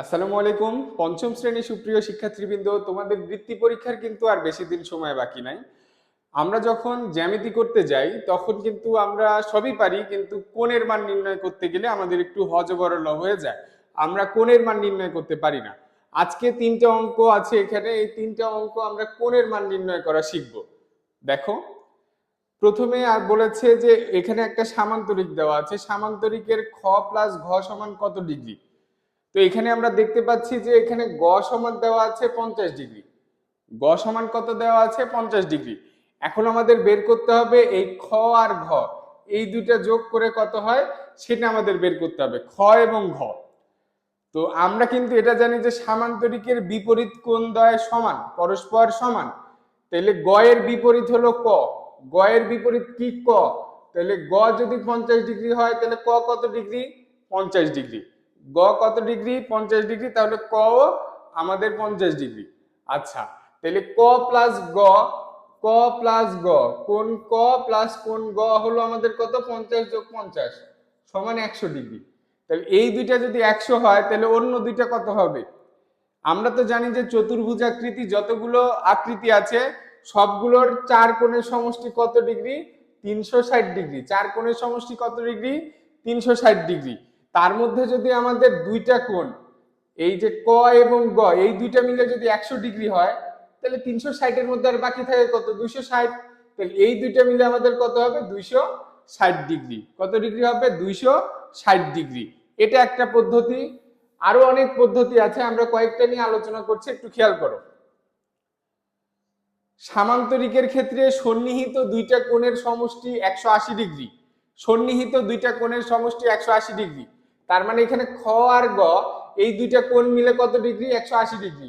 আসসালামু আলাইকুম। পঞ্চম শ্রেণি সুপ্রিয় শিক্ষার্থীবৃন্দ, তোমাদের বৃত্তি পরীক্ষার কিন্তু আর বেশি দিন সময় বাকি নাই। আমরা যখন জ্যামিতি করতে যাই, তখন কিন্তু আমরা সবই পারি, কিন্তু কোণের মান নির্ণয় করতে গেলে আমাদের একটু হজবরল হয়ে যায়। আমরা কোণের মান নির্ণয় করতে পারি না। আজকে তিনটা অঙ্ক আছে এখানে, এই তিনটা অঙ্ক আমরা কোণের মান নির্ণয় করা শিখব। দেখো, প্রথমে আর বলেছে যে এখানে একটা সামান্তরিক দেওয়া আছে, সামান্তরিকের খ প্লাস ঘ সমান কত ডিগ্রি? তো এখানে আমরা দেখতে পাচ্ছি যে এখানে গ সমান দেওয়া আছে পঞ্চাশ ডিগ্রি। গ সমান কত দেওয়া আছে? পঞ্চাশ ডিগ্রি। এখন আমাদের বের করতে হবে এই খ আর ঘ। এই দুইটা যোগ করে কত হয়? সেটা আমাদের বের করতে হবে, খ এবং ঘ। তো আমরা কিন্তু এটা জানি যে সামান্তরিকের বিপরীত কোণ দ্বয় সমান? পরস্পর সমান। তাহলে গ এর বিপরীত হলো ক। গ এর বিপরীত কি ক? তাহলে গ যদি পঞ্চাশ ডিগ্রি হয়, তাহলে ক কত ডিগ্রি? পঞ্চাশ ডিগ্রি। গ কত ডিগ্রি? পঞ্চাশ ডিগ্রি? তাহলে ক ও আমাদের পঞ্চাশ ডিগ্রি। আচ্ছা তাহলে ক প্লাস গ, ক প্লাস গ, কোন ক প্লাস কোন গ হলো আমাদের কত? পঞ্চাশ যোগ পঞ্চাশ, সমান একশো ডিগ্রি। তাহলে এই দুইটা যদি একশো হয়, তাহলে অন্য দুইটা কত হবে? আমরা তো জানি যে চতুর্ভুজাকৃতি যতগুলো আকৃতি আছে, সবগুলোর চার কোণের সমষ্টি কত ডিগ্রি? তিনশো ষাট ডিগ্রি। চার কোণের সমষ্টি কত ডিগ্রি? তিনশো ষাট ডিগ্রি। তার মধ্যে যদি আমাদের দুইটা কোণ, এই যে ক এবং গ, এই দুইটা মিলে যদি একশো ডিগ্রি হয়, তাহলে তিনশো ষাটের মধ্যে আর বাকি থাকে কত? দুইশো ষাট। তাহলে এই দুইটা মিলে আমাদের কত হবে? দুইশো ষাট ডিগ্রি। কত ডিগ্রি হবে? দুইশো ষাট ডিগ্রি। এটা একটা পদ্ধতি। আরও অনেক পদ্ধতি আছে, আমরা কয়েকটা নিয়ে আলোচনা করছি, একটু খেয়াল করো। সামান্তরিকের ক্ষেত্রে সন্নিহিত দুইটা কোণের সমষ্টি একশো আশি ডিগ্রি। সন্নিহিত দুইটা কোণের সমষ্টি একশো আশি ডিগ্রি। তার মানে এখানে খ আর গ, এই দুইটা কোণ মিলে কত ডিগ্রি? একশো আশি ডিগ্রি।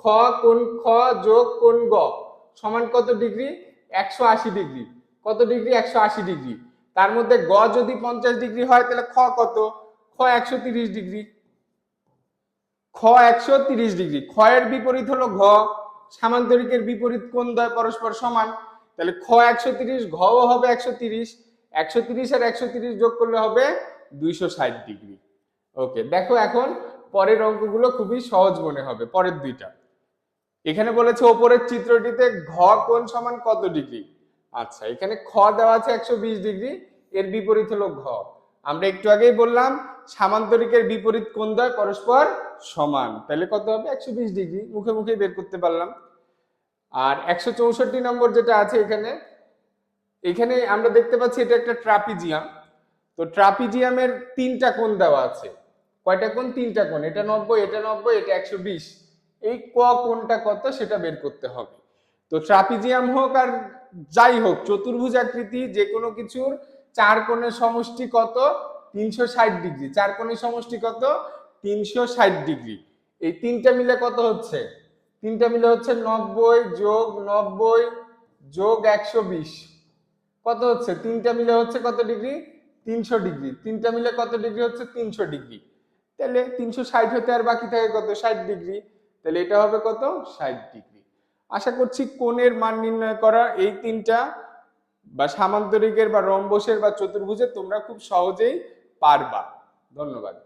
খ কোণ খ যোগ কোণ গ সমান কত ডিগ্রি? একশো আশি ডিগ্রি। কত ডিগ্রি? একশো আশি ডিগ্রি। তার মধ্যে গ যদি পঞ্চাশ ডিগ্রি হয়, তাহলে খ কত? খ একশো তিরিশ ডিগ্রি। খ একশো তিরিশ ডিগ্রি। খ এর বিপরীত হলো ঘ। সামান্তরিকের বিপরীত কোণ দ্বয় পরস্পর সমান। তাহলে খ একশো তিরিশ ঘও হবে একশো তিরিশ। একশো তিরিশ আর একশো তিরিশ যোগ করলে হবে দুইশো ষাট ডিগ্রি। ওকে দেখো এখন পরের অঙ্কগুলো খুবই সহজ মনে হবে, পরের দুইটা। এখানে বলেছে ওপরের চিত্রটিতে ঘ কোণ সমান কত ডিগ্রি? আচ্ছা এখানে খ দেওয়া আছে একশো বিশ ডিগ্রি, এর বিপরীত হলো ঘ। আমরা একটু আগেই বললাম, সামান্তরিকের বিপরীত কোণ দ্বয় পরস্পর সমান। তাহলে কত হবে? একশো বিশ ডিগ্রি। মুখে মুখে বের করতে পারলাম। আর একশো চৌষট্টি নম্বর যেটা আছে এখানে এখানে আমরা দেখতে পাচ্ছি এটা একটা ট্রাপিজিয়াম। তো ট্রাপিজিয়ামের তিনটা কোণ দেওয়া আছে। কয়টা কোণ? তিনটা কোণ। এটা নব্বই এটা নব্বই, এটা একশো বিশ। এই ক কোণটা কত সেটা বের করতে হবে। তো ট্রাপিজিয়াম হোক আর যাই হোক, চতুর্ভুজ আকৃতি যে কোনো কিছুর চার কোণের সমষ্টি কত? তিনশো ষাট ডিগ্রি। চার কোণের সমষ্টি কত? তিনশো ষাট ডিগ্রি। এই তিনটা মিলে কত হচ্ছে? তিনটা মিলে হচ্ছে নব্বই যোগ নব্বই যোগ একশো বিশ। কত হচ্ছে? তিনটা মিলে হচ্ছে কত ডিগ্রি? তিনশো ডিগ্রি। তিনটা মিলে কত ডিগ্রি হচ্ছে? তিনশো ডিগ্রি। তাহলে তিনশো ষাট হতে আর বাকি থাকে কত? ষাট ডিগ্রি। তাহলে এটা হবে কত? ষাট ডিগ্রি। আশা করছি কোণের মান নির্ণয় করা এই তিনটা বা সামান্তরিকের বা রম্বসের বা চতুর্ভুজের তোমরা খুব সহজেই পারবা। ধন্যবাদ।